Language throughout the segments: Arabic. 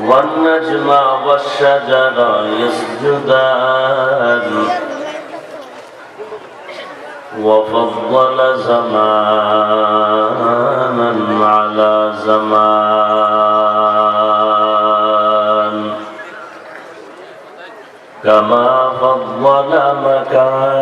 والنجم والشجر يسجدان. وفضل زمانا على زمان. كما فضل مكانا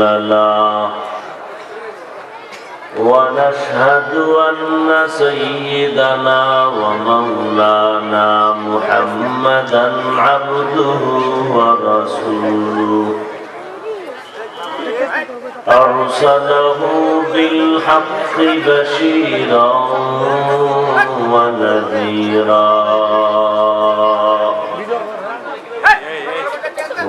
له ونشهد أن سيدنا ومولانا محمدا عبده ورسوله. أرسله بالحق بشيرا ونذيرا.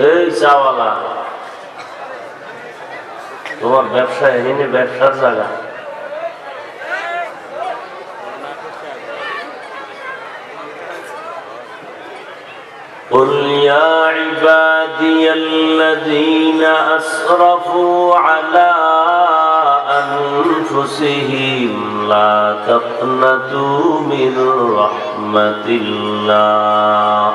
এই চাওয়ালা তোমার ব্যবসা এখানে ব্যবসার জায়গা قل يا عبادي الذين أسرفوا على أنفسهم لا تقنطوا من رحمة الله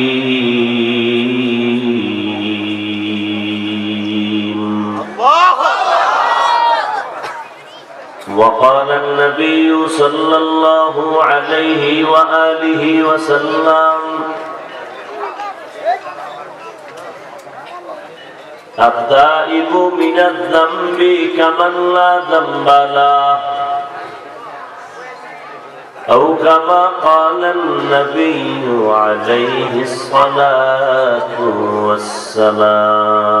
وقال النبي صلى الله عليه وآله وسلم التائب من الذنب كمن لا ذنب له. أو كما قال النبي عليه الصلاة والسلام.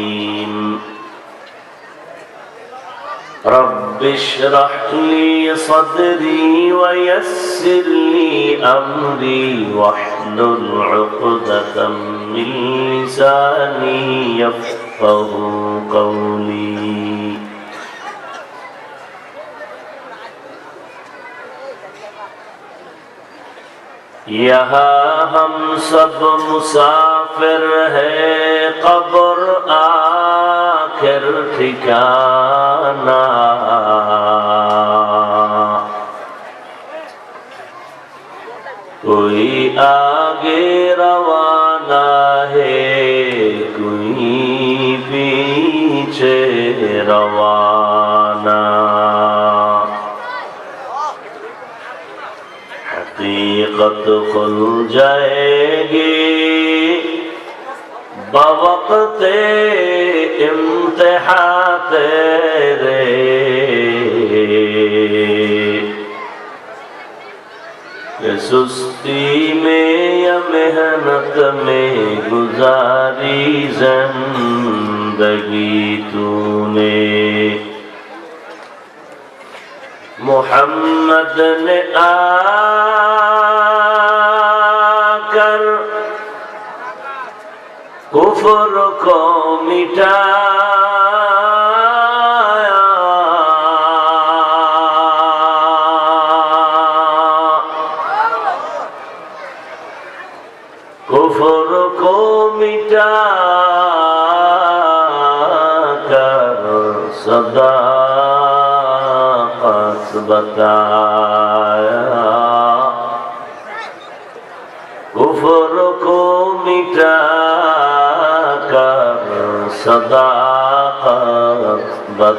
رب اشرح لي صدري ويسر لي أمري واحلل عقدة من لساني يفقه قولي. یہاں ہم سب مسافر ہے قبر آخر ٹھکان۔ لنا کوئی آگے روانہ ہے کوئی پیچھے روانہ حقیقت کھل جائے گی بوقت तेरे कि सुस्ती में या मेहनत में गुजारी जिंदगी तूने मोहम्मद ने आकर কুফর কমিটা কুফর কমিটা কার সদা বাতা।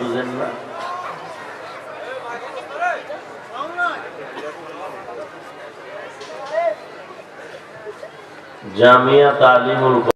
বুঝেন না। জামিয়া তালিমুল